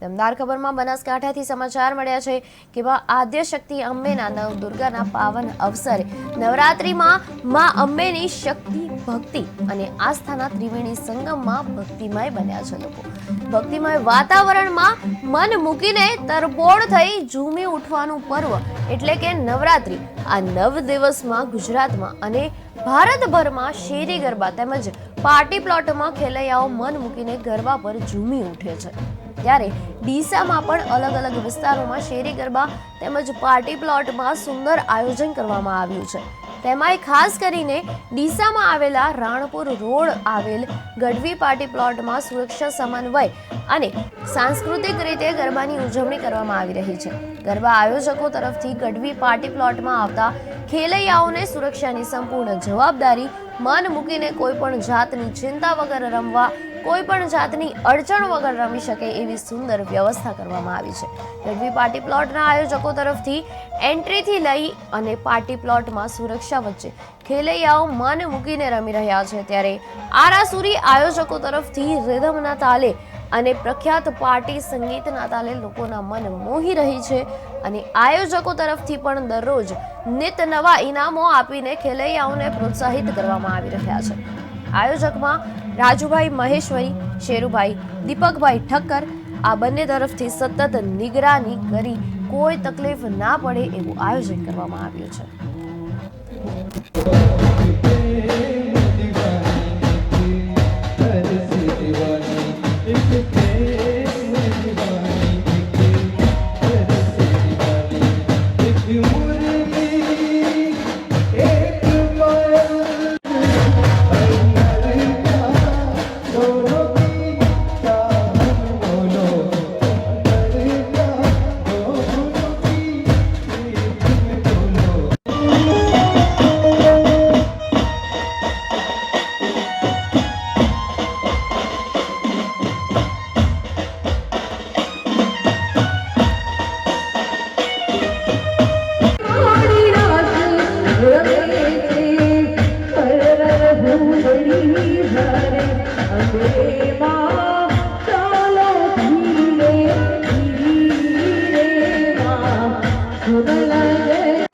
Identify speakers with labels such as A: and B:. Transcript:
A: દમદાર ખબરમાં બનાસકાંઠાથી સમાચાર મળ્યા છે કે આદ્ય આદ્યશક્તિ અંબેના નવ દુર્ગાના પાવન અવસરે નવરાત્રિમાં માં અંબેની શક્તિ, ભક્તિ અને આસ્થાના ત્રિવેણી સંગમમાં ભક્તિમય બન્યા છે લોકો. ભક્તિમય વાતાવરણમાં મન મૂકીને તરબોળ થઈ ઝૂમી ઉઠવાનું પર્વ એટલે કે નવરાત્રિ. આ નવ દિવસમાં ગુજરાતમાં અને ભારતભરમાં શેરી ગરબા તેમજ પાર્ટી પ્લોટમાં ખેલૈયાઓ મન મૂકીને ગરબા પર ઝૂમી ઉઠે છે. ત્યારે ડીસામાં પણ અલગ અલગ વિસ્તારોમાં શેરી ગરબા તેમજ પાર્ટી પ્લોટમાં સુંદર આયોજન કરવામાં આવ્યું છે. તેમાંય ખાસ કરીને ડીસામાં આવેલા રાણપુર રોડ આવેલ ગઢવી પાર્ટી પ્લોટમાં સુરક્ષા સમન્વય અને સાંસ્કૃતિક રીતે ગરબાની ઉજવણી કરવામાં આવી રહી છે. ગરબા આયોજકો તરફથી ગઢવી પાર્ટી પ્લોટમાં આવતા ખેલૈયાઓને સુરક્ષાની સંપૂર્ણ જવાબદારી, મન મૂકીને કોઈ પણ જાતની ચિંતા વગર રમવા કોઈ પણ જાતની અડચણ વગર રમી શકે એવી સુંદર વ્યવસ્થા કરવામાં આવી છે. ગઢવી પાર્ટી પ્લોટના આયોજકો તરફથી એન્ટ્રીથી લઈ અને પાર્ટી પ્લોટમાં સુરક્ષા વચ્ચે ખેલૈયાઓ મન મૂકીને રમી રહ્યા છે ત્યારે આરાસુરી આયોજકો તરફથી રિધમના તાલે અને પ્રખ્યાત પાર્ટી સંગીતના તાલે લોકોના મન મોહી રહી છે અને આયોજકો તરફથી પણ દરરોજ નિત નવા ઇનામો આપીને ખેલૈયાઓને પ્રોત્સાહિત કરવામાં આવી રહ્યા છે. આયોજકમાં રાજુભાઈ મહેશ્વરી, શેરુભાઈ દીપકભાઈ ઠક્કર, આ બંને તરફથી સતત નિગરાની કરી કોઈ તકલીફ ના પડે એવું આયોજન કરવામાં આવ્યું છે.
B: Yeah.